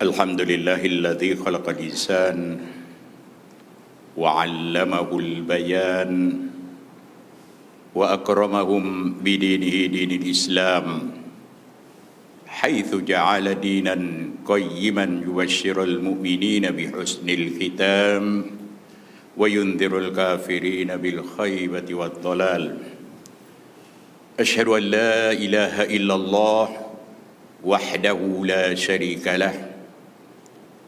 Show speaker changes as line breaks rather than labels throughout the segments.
الحمد لله الذي خلق الإنسان وعلمه البيان وأكرمهم بدينه دين الإسلام حيث جعل دينا قيما يبشر المؤمنين بحسن الختام وينذر الكافرين بالخيبة والضلال. أشهد أن لا إله إلا الله وحده لا شريك له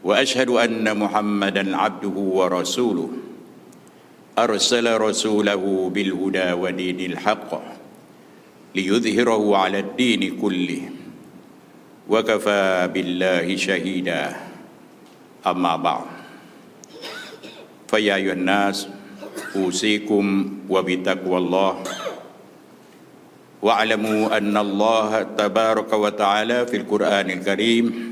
وأشهد أن محمدا عبده ورسوله. أرسل رسوله بالهدى ودين الحق ليظهره على الدين كله. وكفى بالله شهيدا. أما بعد. فيا أيها الناس أوصيكم وبتقوى الله. واعلموا أن الله تبارك وتعالى في القرآن الكريم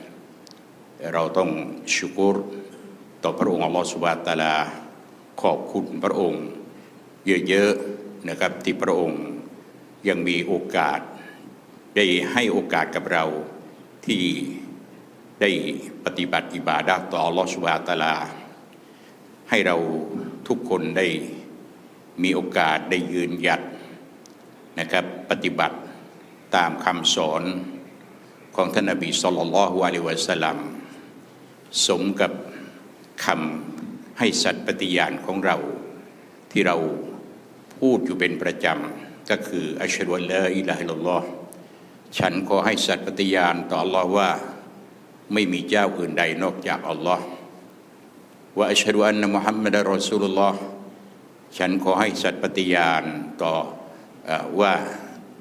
เราต้องชุกรต่อพระองค์อัลลอฮฺสุบฮาตะลา ขอบคุณพระองค์ เยอะๆนะครับที่พระองค์ยังมีโอกาส ได้ให้โอกาสกับเราที่ได้ปฏิบัติอิบาดะต่ออัลลอฮฺสุบฮาตะลา ให้เราทุกคนได้มีโอกาสได้ยืนหยัดนะครับปฏิบัติตามคำสอนของท่านนบีสุลต่านละฮ์วะลิวะสลัม สมกับคำให้สัตย์ปฏิญาณของเรา ที่เราพูดอยู่เป็นประจำ ก็คืออัชฮะดุอัลออิลาฮิลลอฮ์ฉันขอให้สัตย์ปฏิญาณต่ออัลลอฮ์ว่าไม่มีเจ้าอื่นใดนอกจากอัลลอฮ์ว่าอัชฮะดุอันนะมุฮัมมัดรอซูลุลลอฮ์ฉันขอให้สัตย์ปฏิญาณต่อว่า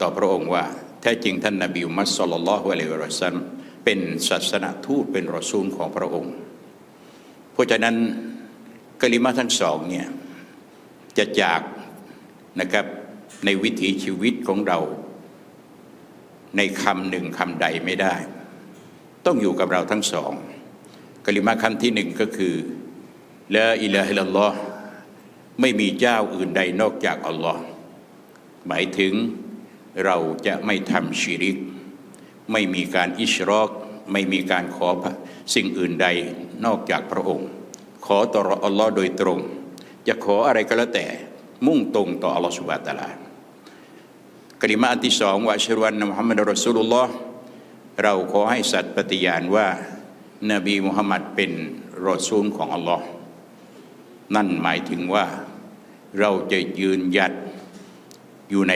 ต่อพระองค์ว่าแท้จริงท่านนบีมุฮัมมัดสุลลัลลอฮุอะลัยฮิวะซัลลัม เป็นศาสนทูตเป็นรอซูลของพระองค์ เพราะฉะนั้นกลิมาทั้งสองเนี่ยจะจากนะครับในวิถีชีวิตของเรา ในคำหนึ่งคำใดไม่ได้ ต้องอยู่กับเราทั้งสองกลิมาคำที่หนึ่งก็คือละอิลาฮิลลอฮ์ไม่มีเจ้าอื่นใดนอกจากอัลลอฮ์หมายถึงเราจะไม่ทำชีริก ไม่มีการอิชรอก ไม่มีการขอสิ่งอื่นใดนอกจากพระองค์ ขอต่ออัลลอฮ์โดยตรง จะขออะไรก็แล้วแต่มุ่งตรงต่ออัลลอฮ์สุบฮาตะลากริมาอันที่สองว่าชรวันมุฮัมมัดรอสูลุลลอฮ์เราขอให้สัตย์ปฏิญาณว่านบีมุฮัมมัดเป็นรอซูลของอัลลอฮ์นั่นหมายถึงว่าเราจะยืนหยัดอยู่ใน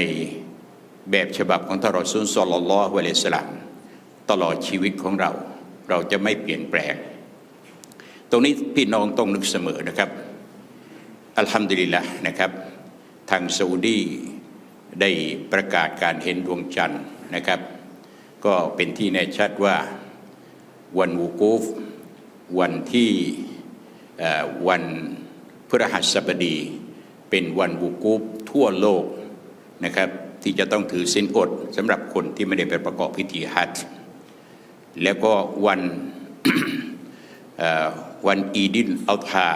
แบบฉบับของท่านรอซูลสอลลัลลอฮุอะลัยฮิสสลาม ตลอดชีวิตของเรา เราจะไม่เปลี่ยนแปลง ตรงนี้พี่น้องต้องนึกเสมอนะครับ อัลฮัมดุลิลละนะครับ ทางซาอุดีได้ประกาศการเห็นดวงจันทร์นะครับ ก็เป็นที่แน่ชัดว่าวันวูกูฟวันที่วันพฤหัสบดีเป็นวันวูกูฟทั่วโลกนะครับที่จะต้องถือสินอดสำหรับคนที่ไม่ได้ไปประกอบพิธีฮัจจ์ แล้วก็วันวันอีดินอัลฮา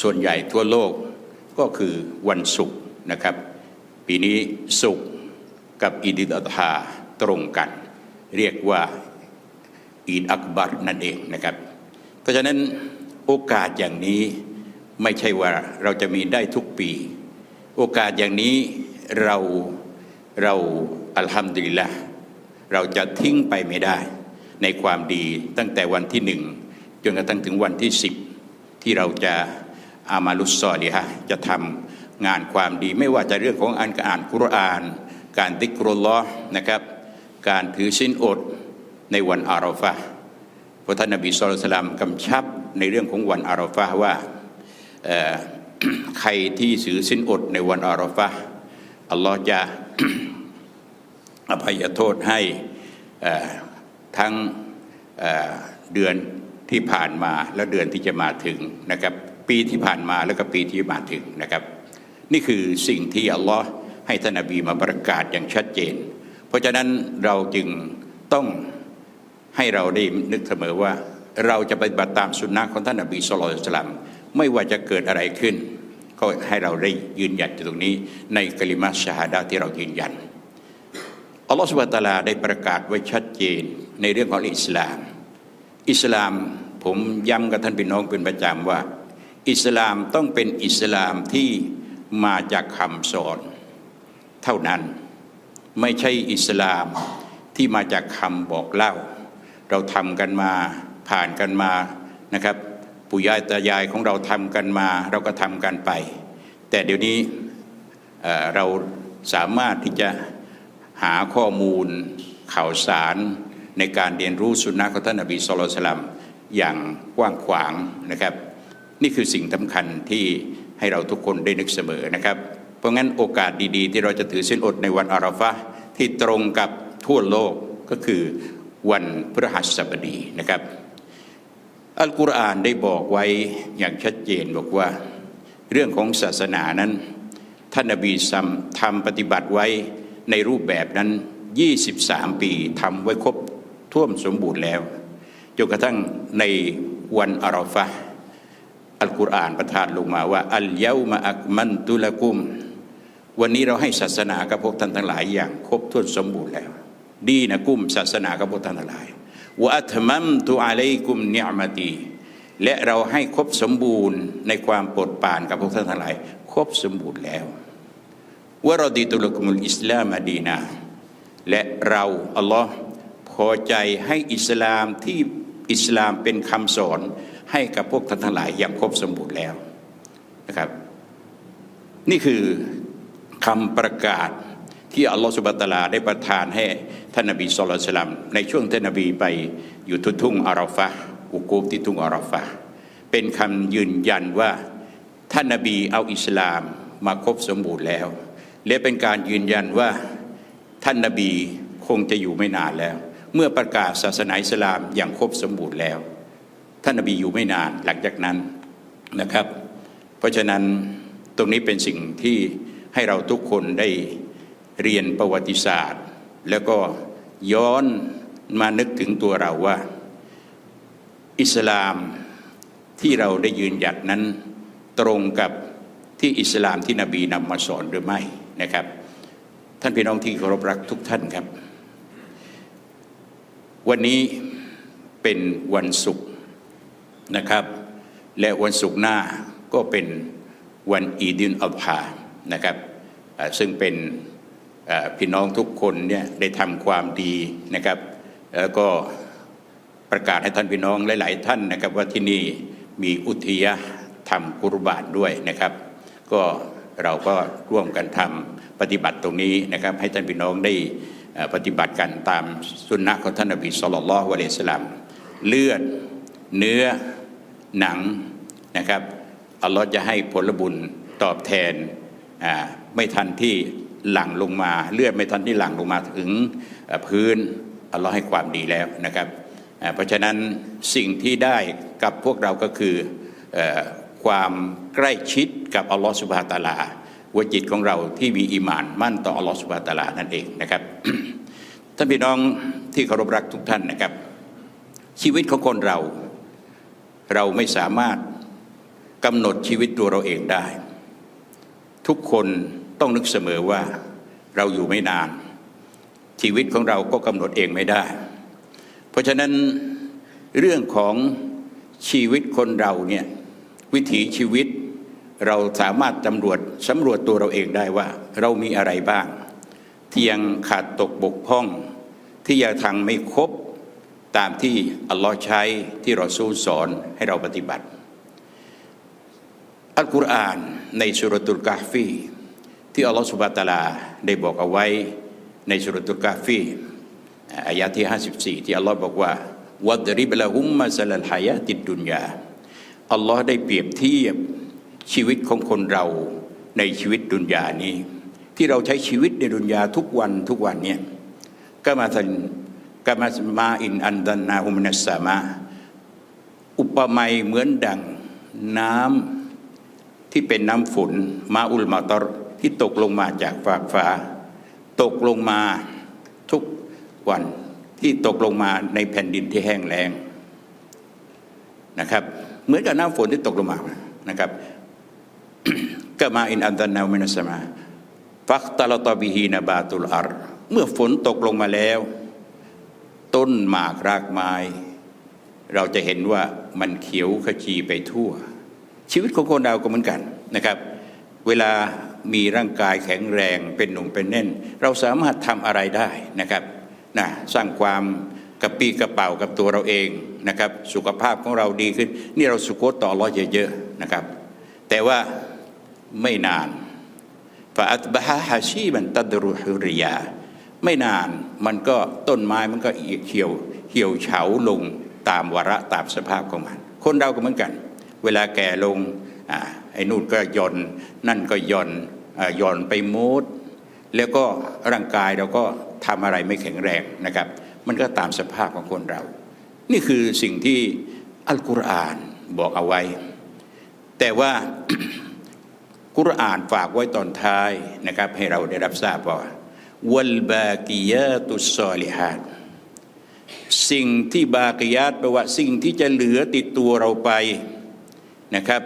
ส่วนใหญ่ทั่วโลกก็คือวันศุกร์นะครับ ปีนี้ศุกร์กับอีดินอัลฮาตรงกัน เรียกว่าอีดอักบัรนั่นเองนะครับ เพราะฉะนั้นโอกาสอย่างนี้ไม่ใช่ว่าเราจะมีได้ทุกปี โอกาสอย่างนี้เราเราอัลฮัมดุลิลละ เราจะทิ้งไปไม่ได้ ในความดีตั้งแต่วันที่หนึ่งจนกระทั่งถึงวันที่สิบที่เราจะอามาลุสซอดีฮะจะทำงานความดีไม่ว่าจะเรื่องของอ่านอ่านคุราน การดิกรุลลอนะครับ การถือสินอดในวันอาราฟะพระท่านนบีสุลต่านกำชับในเรื่องของวันอาราฟะว่าใครที่ถือสินอดในวันอาราฟะอัลลอฮ์จะ อภัยโทษให้ทั้งเดือนที่ผ่านมาและเดือนที่จะมาถึงนะครับ ปีที่ผ่านมาแล้วก็ปีที่มาถึงนะครับ นี่คือสิ่งที่อัลลอฮ์ให้ท่านนบีมาประกาศอย่างชัดเจน เพราะฉะนั้นเราจึงต้องให้เราได้นึกเสมอว่า เราจะปฏิบัติตามสุนนะของท่านนบีสุลต่านไม่ว่าจะเกิดอะไรขึ้น ก็ให้เราได้ยืนหยัดอยู่ตรงนี้ในกลิมาชาฮาดาที่เรายืนยัน อัลลอฮฺสุบะตะลาได้ประกาศไว้ชัดเจนในเรื่องของอิสลาม อิสลามผมย้ำกับท่านพี่น้องเป็นประจำว่า อิสลามต้องเป็นอิสลามที่มาจากคำสอนเท่านั้น ไม่ใช่อิสลามที่มาจากคำบอกเล่า เราทำกันมาผ่านกันมานะครับปู่ย่าตายายของเราทำกันมา เราก็ทำกันไป แต่เดี๋ยวนี้เเราสามารถที่จะ หาข้อมูลข่าวสารในการเรียนรู้สุนนะของท่านนบีสุลต่านอย่างกว้างขวางนะครับ นี่คือสิ่งสำคัญที่ให้เราทุกคนได้นึกเสมอนะครับ เพราะงั้นโอกาสดีๆ ที่เราจะถือเส้นอดในวันอาราฟะที่ตรงกับทั่วโลกก็คือวันพฤหัสบดีนะครับ อัลกุรอานได้บอกไว้อย่างชัดเจนบอกว่า เรื่องของศาสนานั้น ท่านนบีซัมทำปฏิบัติไว้ ในรูปแบบนั้น 23 ปีทำไว้ครบท่วมสมบูรณ์แล้วจนกระทั่งในวันอาราฟะอัลกุรอานประทานลงมาว่า อัลเยามาอักมันตุลกุม วันนี้เราให้ศาสนากับพวกท่านทั้งหลายอย่างครบถ้วนสมบูรณ์แล้ว ดีนะกุ้มศาสนากับพวกท่านทั้งหลายวะอัตมัมตุอะลัยกุมเนียมตีและเราให้ครบสมบูรณ์ในความโปรดปรานกับพวกท่านทั้งหลาย ครบสมบูรณ์แล้ว วรดีตุลกุมุลอิสลามดีนาและเราอัลลอฮ์พอใจให้อิสลามที่อิสลามเป็นคำสอนให้กับพวกท่านทั้งหลายอย่างครบสมบูรณ์แล้วนะครับ นี่คือคำประกาศที่อัลลอฮฺสุบะตลาได้ประทานให้ท่านนบีสุลต่านในช่วงท่านนบีไปอยู่ทุทุ่งอาราฟะอุกูฟที่ทุ่งอาราฟะเป็นคำยืนยันว่าท่านนบีเอาอิสลามมาครบสมบูรณ์แล้ว และเป็นการยืนยันว่าท่านนบีคงจะอยู่ไม่นานแล้ว เมื่อประกาศศาสนาอิสลามอย่างครบสมบูรณ์แล้ว ท่านนบีอยู่ไม่นานหลังจากนั้นนะครับ เพราะฉะนั้นตรงนี้เป็นสิ่งที่ให้เราทุกคนได้เรียนประวัติศาสตร์ แล้วก็ย้อนมานึกถึงตัวเราว่า อิสลามที่เราได้ยืนหยัดนั้นตรงกับที่อิสลามที่นบีนำมาสอนหรือไม่ นะครับ ท่านพี่น้องที่เคารพรักทุกท่านครับ วันนี้เป็นวันศุกร์นะครับ และวันศุกร์หน้าก็เป็นวันอีดินอัลฮานะครับซึ่งเป็นพี่น้องทุกคนเนี่ยได้ทำความดีนะครับ แล้วก็ประกาศให้ท่านพี่น้องหลาย ๆ ท่านนะครับ ว่าที่นี่มีอุทยธรรมกุรบานด้วยนะครับ ก็ เราก็ร่วมกันทำปฏิบัติตรงนี้นะครับ ให้ท่านพี่น้องได้ปฏิบัติกันตามสุนนะของท่านนบีสุลต่านละฮ์วะเลสลามเลือดเนื้อหนังนะครับอัลลอฮ์จะให้ผลบุญตอบแทนไม่ทันที่หลั่งลงมา เลือดไม่ทันที่หลั่งลงมาถึงพื้นอัลลอฮ์ให้ความดีแล้วนะครับ เพราะฉะนั้นสิ่งที่ได้กับพวกเราก็คืออ ความใกล้ชิดกับอัลลอฮ์สุบฮาตาลาหัวจิตของเราที่มีอีมานมั่นต่ออัลลอฮ์สุบฮาตาลานั่นเองนะครับท่านพี่น้องที่เคารพรักทุกท่านนะครับ ชีวิตของคนเรา เราไม่สามารถกำหนดชีวิตตัวเราเองได้ ทุกคนต้องนึกเสมอว่าเราอยู่ไม่นาน ชีวิตของเราก็กำหนดเองไม่ได้ เพราะฉะนั้นเรื่องของชีวิตคนเราเนี่ย วิถีชีวิต เราสามารถตำรวจสำรวจตัวเราเองได้ว่า เรามีอะไรบ้าง ที่ยังขาดตกบกพร่อง ที่ยังทางไม่ครบตามที่อัลลอฮ์ใช้ที่เราสู้สอนให้เราปฏิบัติ อัลกุรอานในสุรตุลกาฟีที่อัลลอฮฺสุบะตะลาได้บอกเอาไว้ในสุรตุลกาฟีอายะที่ 54 ที่อัลลอฮ์บอกว่าวัดริบละหุมมาสลัลฮายาติดดุนยา อัลลอฮ์ได้เปรียบเทียบชีวิตของคนเราในชีวิตดุนยานี้ ที่เราใช้ชีวิตในดุนยาทุกวันทุกวันเนี่ยก็มาทันก็มามาอินอันดันนาอุมนัสสามะอุปมาเหมือนดังน้ำที่เป็นน้ำฝน มาอุลมาตอรที่ตกลงมาจากฟากฟ้า ตกลงมาทุกวันที่ตกลงมาในแผ่นดินที่แห้งแล้งนะครับ เหมือนกับน้ำฝนที่ตกลงมานะครับก็มาอินอันตันนามินัสมาฟักตลตบิฮีนาบาตุลอารเมื่อฝนตกลงมาแล้ว ต้นหมากรากไม้ เราจะเห็นว่ามันเขียวขจีไปทั่ว ชีวิตของคนเราก็เหมือนกันนะครับ เวลามีร่างกายแข็งแรงเป็นหนุ่มเป็นแน่น เราสามารถทำอะไรได้นะครับนะสร้างความ กระปี้กระเป๋ากับตัวเราเองนะครับสุขภาพของเราดีขึ้น นี่เราสุโกตต่อร้อยเยอะๆนะครับ แต่ว่าไม่นานฟาอัตบะฮะฮาชีมันตัดรุฮุริยา ไม่นานมันก็ต้นไม้มันก็เหี่ยวเหี่ยวเฉาลงตามวาระตามสภาพของมัน คนเราก็เหมือนกัน เวลาแก่ลงอ่าไอ้นู่นก็ย่อนนั่นก็ย่อนอ่าย่อนไปมูดแล้วก็ร่างกายเราก็ทำอะไรไม่แข็งแรงนะครับ มันก็ตามสภาพของคนเรา นี่คือสิ่งที่อัลกุรอานบอกเอาไว้ แต่ว่ากุรอานฝากไว้ตอนท้ายนะครับ ให้เราได้รับทราบว่าวัลบากิยาตุสซอลิฮัดสิ่งที่บากิยาตแปลว่าสิ่งที่จะเหลือติดตัวเราไปนะครับ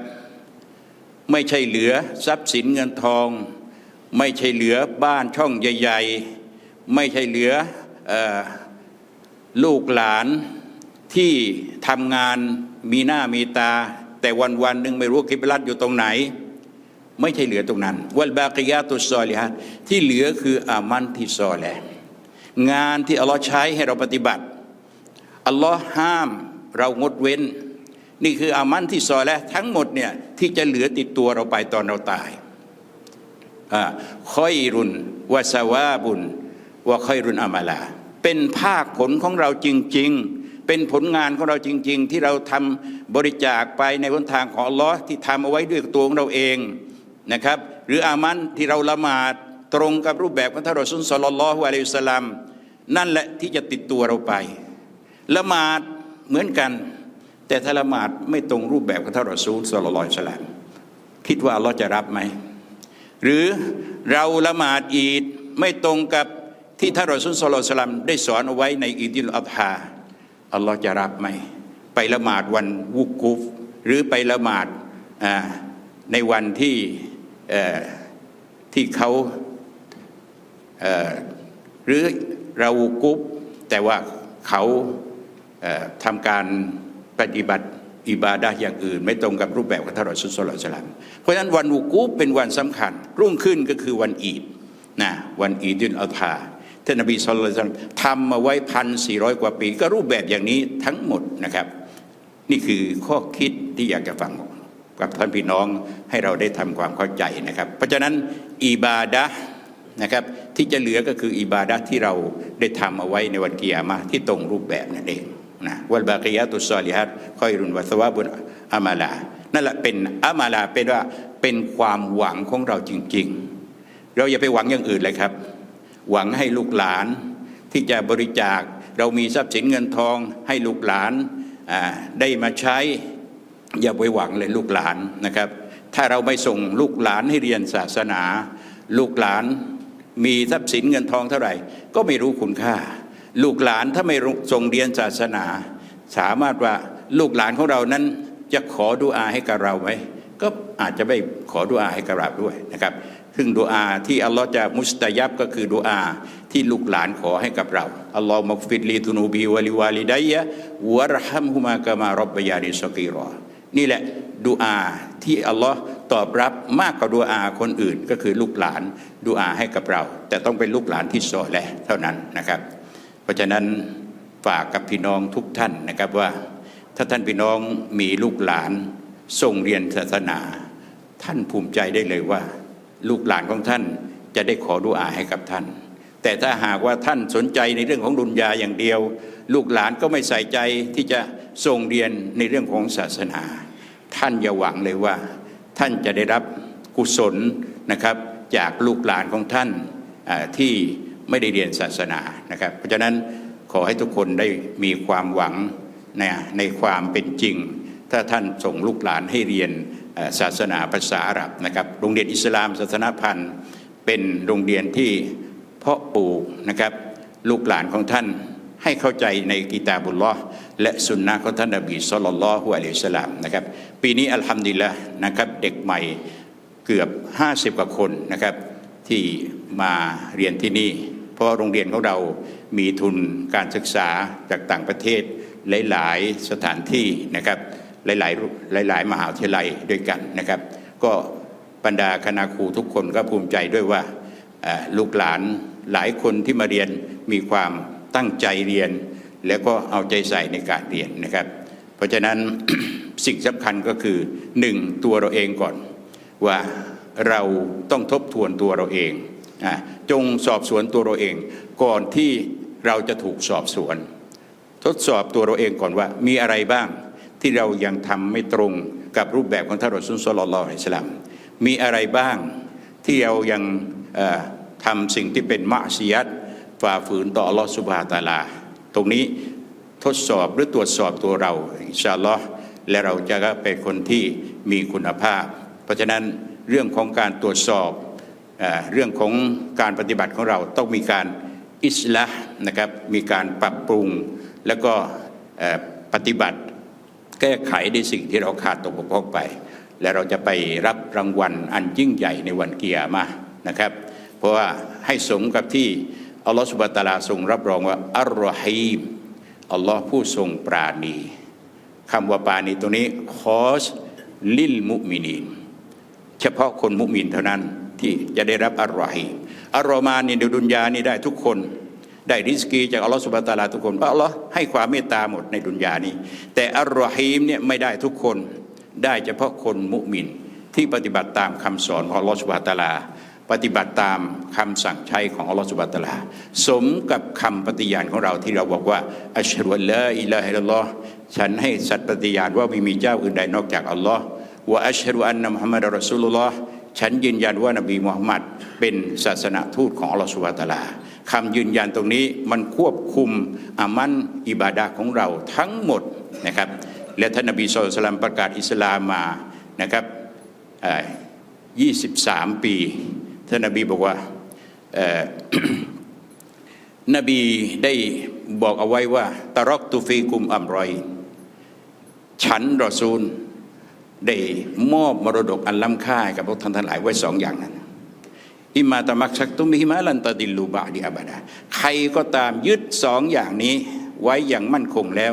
ไม่ใช่เหลือทรัพย์สินเงินทอง ไม่ใช่เหลือบ้านช่องใหญ่ ๆ ไม่ใช่เหลือเออ ลูกหลานที่ทำงานมีหน้ามีตา แต่วันวันหนึ่งไม่รู้กิบลัดอยู่ตรงไหน ไม่ใช่เหลือตรงนั้น วัลบากิยาตุสซอลิฮัดที่เหลือคืออามันที่ซอแลงานที่อัลลอฮ์ใช้ให้เราปฏิบัติอัลลอฮ์ห้ามเรางดเว้น นี่คืออามันที่ซอแลทั้งหมดเนี่ยที่จะเหลือติดตัวเราไปตอนเราตายค่อยรุนวาสวาบุญว่าค่อยรุนอามาลา เป็นภาคผลของเราจริง ๆ เป็นผลงานของเราจริง ๆ ที่เราทำบริจาคไปในหนทางของอัลลอฮ์ที่ทำเอาไว้ด้วยตัวของเราเองนะครับ หรืออามันที่เราละหมาดตรงกับรูปแบบของท่านรอซุลสลลัลลอฮุอะลัยฮิสลามนั่นแหละที่จะติดตัวเราไปละหมาดเหมือนกัน แต่ถ้าละหมาดไม่ตรงรูปแบบของท่านรอซูลสลลัลลอฮุอะลัยฮิสลามคิดว่าอัลลอฮ์จะรับไหมหรือเราละหมาดอีดไม่ตรงกับ ที่ท่านรอซูลสลลัลลอฮุอะลัยฮิสลามได้สอนเอาไว้ในอีดิลอัฎฮาอัลลอฮ์จะรับไหม ไปละหมาดวันวุกุฟ หรือไปละหมาดในวันที่ที่เขาเหรือเราวุกุฟแต่ว่าเขาเอ่อทำการปฏิบัติอิบาดะอย่างอื่น ไม่ตรงกับรูปแบบของท่านรอซูลสลลัลลอฮุอะลัยฮิสลามเพราะฉะนั้นวันวุกุฟเป็นวันสำคัญ รุ่งขึ้นก็คือวันอีดนะวันอีดุลอัฎฮา ท่านนบีสุลต่านทำมาไว้พันสี่ร้อยกว่าปี ก็รูปแบบอย่างนี้ทั้งหมดนะครับ นี่คือข้อคิดที่อยากจะฟังกับท่านพี่น้องให้เราได้ทำความเข้าใจนะครับ เพราะฉะนั้นอิบาดะนะครับที่จะเหลือก็คืออิบาดะที่เราได้ทำเอาไว้ในวันกิยามะที่ตรงรูปแบบนั่นเองนะวัลบากิยาตุสซอลิฮัดคอยรุนวัสวาบุนอามาลานั่นแหละเป็นอามาลาเป็นว่าเป็นความหวังของเราจริง ๆ เราอย่าไปหวังอย่างอื่นเลยครับ หวังให้ลูกหลานที่จะบริจาค เรามีทรัพย์สินเงินทองให้ลูกหลานได้มาใช้ อย่าไปหวังเลยลูกหลานนะครับ ถ้าเราไม่ส่งลูกหลานให้เรียนศาสนา ลูกหลานมีทรัพย์สินเงินทองเท่าไหร่ ก็ไม่รู้คุณค่า ลูกหลานถ้าไม่ส่งเรียนศาสนา สามารถว่าลูกหลานของเรานั้นจะขอดุอาให้กับเราไหมก็อาจจะไม่ขอดุอาให้กับเราด้วยนะครับ ซึ่งดุอาที่อัลลอฮ์จะมุสตายับก็คือดุอาที่ลูกหลานขอให้กับเราอัลลอฮ์มักฟิดลีตุนูบีวะลิวาลิดัยะวะรฮัมฮุมากะมารบบยานิสกีรอนี่แหละดุอาที่อัลลอฮ์ตอบรับมากกว่าดุอาคนอื่นก็คือลูกหลานดุอาให้กับเรา แต่ต้องเป็นลูกหลานที่ซอแลเท่านั้นนะครับ เพราะฉะนั้นฝากกับพี่น้องทุกท่านนะครับว่า ถ้าท่านพี่น้องมีลูกหลานส่งเรียนศาสนา ท่านภูมิใจได้เลยว่า ลูกหลานของท่านจะได้ขอดุอาให้กับท่าน แต่ถ้าหากว่าท่านสนใจในเรื่องของดุนยาอย่างเดียว ลูกหลานก็ไม่ใส่ใจที่จะส่งเรียนในเรื่องของศาสนา ท่านอย่าหวังเลยว่า ท่านจะได้รับกุศลนะครับ จากลูกหลานของท่านที่ไม่ได้เรียนศาสนานะครับ เพราะฉะนั้นขอให้ทุกคนได้มีความหวังในในความเป็นจริง ถ้าท่านส่งลูกหลานให้เรียน ศาสนาภาษาอาหรับนะครับโรงเรียนอิสลามศาสนาพันธ์เป็นโรงเรียนที่เพาะปลูกนะครับลูกหลานของท่านให้เข้าใจในกิตาบุลลอและสุนนะของท่านนบีสุลต่านละฮ์อะลัยฮิสสลามนะครับปีนี้อัลฮัมดุลิลละนะครับเด็กใหม่เกือบ 50 กว่าคนนะครับที่มาเรียนที่นี่ เพราะโรงเรียนของเรามีทุนการศึกษาจากต่างประเทศหลาย ๆ สถานที่นะครับ หลาย ๆ หลาย ๆ มหาวิทยาลัยด้วยกันนะครับ ก็บรรดาคณะครูทุกคนก็ภูมิใจด้วยว่าลูกหลานหลายคนที่มาเรียนมีความตั้งใจเรียน แล้วก็เอาใจใส่ในการเรียนนะครับ เพราะฉะนั้นสิ่งสำคัญก็คือหนึ่งตัวเราเองก่อน ว่าเราต้องทบทวนตัวเราเองจงสอบสวนตัวเราเอง ก่อนที่เราจะถูกสอบสวน ทดสอบตัวเราเองก่อนว่ามีอะไรบ้าง ที่เรายังทำไม่ตรงกับรูปแบบของท่านรอซูลสลลัลลอฮุอะลัยฮิสลลัมมีอะไรบ้างที่เรายังเอ่อทำสิ่งที่เป็นมะซียัตฝ่าฝืนต่อลอสุบฮาตาลา ตรงนี้ทดสอบหรือตรวจสอบตัวเราอินชาลอฮ์และเราจะเป็นคนที่มีคุณภาพ เพราะฉะนั้นเรื่องของการตรวจสอบเอเรื่องของการปฏิบัติของเราต้องมีการอิสละห์นะครับมีการปรับปรุงแล้วก็ปฏิบัติ แก้ไขในสิ่งที่เราขาดตกบกพร่องไป และเราจะไปรับรางวัลอันยิ่งใหญ่ในวันเกียร์มานะครับ เพราะว่าให้สมกับที่อัลลอฮฺสุบะตาลาทรงรับรองว่าอัลรอฮีมอัลลอฮ์ผู้ทรงปราณีคำว่าปราณีตรงนี้คอสลิลมุมินีนเฉพาะคนมุมินเท่านั้นที่จะได้รับอัลรอฮีมอัลรอมานนี่ในดุนยานี่ได้ทุกคน ได้ริสกีจากอัลลอฮฺสุบะตาลาทุกคนเพราะอัลลอฮ์ให้ความเมตตาหมดในดุนยานี้ แต่อัลรอฮีมเนี่ยไม่ได้ทุกคนได้เฉพาะคนมุมินที่ปฏิบัติตามคำสอนของอัลลอฮฺสุบะตาลา ปฏิบัติตามคำสั่งใช้ของอัลลอฮฺสุบะตาลา สมกับคำปฏิญาณของเราที่เราบอกว่าอัชฮะดุลลอฮ์อิลาฮะอิลลัลลอฮ์ฉันให้สัตย์ปฏิญาณว่าไม่มีเจ้าอื่นใดนอกจากอัลลอฮ์ว่าอัชฮะดุอันนะมุฮัมมัดรอซูลุลลอฮ์ ฉันยืนยันว่านบีมุฮัมมัดเป็นศาสนาทูตของอัลลอฮฺสุบฮานะตาลาคำยืนยันตรงนี้มันควบคุมอามันอิบาดะห์ของเราทั้งหมดนะครับและท่านนบีสุลต่านประกาศอิสลามมานะครับ23 ปี ท่านนบีบอกว่านบีได้บอกเอาไว้ว่าตารอกตุฟีกุมอัมรอย ฉันรอซูล ได้มอบมรดกอันล้ำค่ากับพวกท่านทั้งหลายไว้สองอย่างนั้นอิมาตมักชักตุมิฮิมาลันตะดิลลูบะดิอาบาดาใครก็ตามยึดสองอย่างนี้ไว้อย่างมั่นคงแล้ว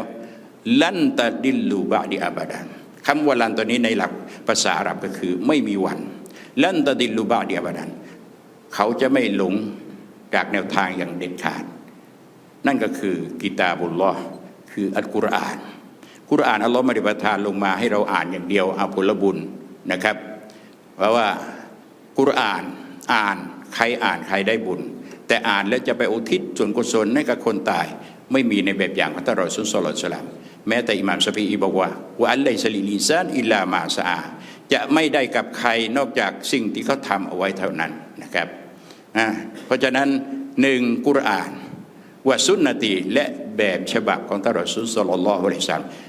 ลันตะดิลลูบะดิอาบาดาคำว่าลันตัวนี้ในหลักภาษาอาหรับก็คือ ไม่มีวัน ลันตะดิลลูบะดิอาบาดานเขาจะไม่หลงจากแนวทางอย่างเด็ดขาด นั่นก็คือกิตาบุลลอฮ์คืออัลกุรอาน กุรานอัลลอฮ์ไม่ได้ประทานลงมาให้เราอ่านอย่างเดียวเอาผลบุญนะครับ เพราะว่ากุรานอ่านใครอ่านใครได้บุญ แต่อ่านแล้วจะไปอุทิศส่วนกุศลให้กับคนตาย ไม่มีในแบบอย่างของท่านรอสุลสลลัลสลามแม้แต่อิหม่ามสฟีอีบอกว่าว่าอัลลัยสลิลิซานอิลลามาสอาจะไม่ได้กับใครนอกจากสิ่งที่เขาทำเอาไว้เท่านั้นนะครับเพราะฉะนั้นหนึ่งกุรอานว่าสุนนตีและแบบฉบับของท่านรอซูลสลลัลลอฮุอะลัยฮิวะซัลลัม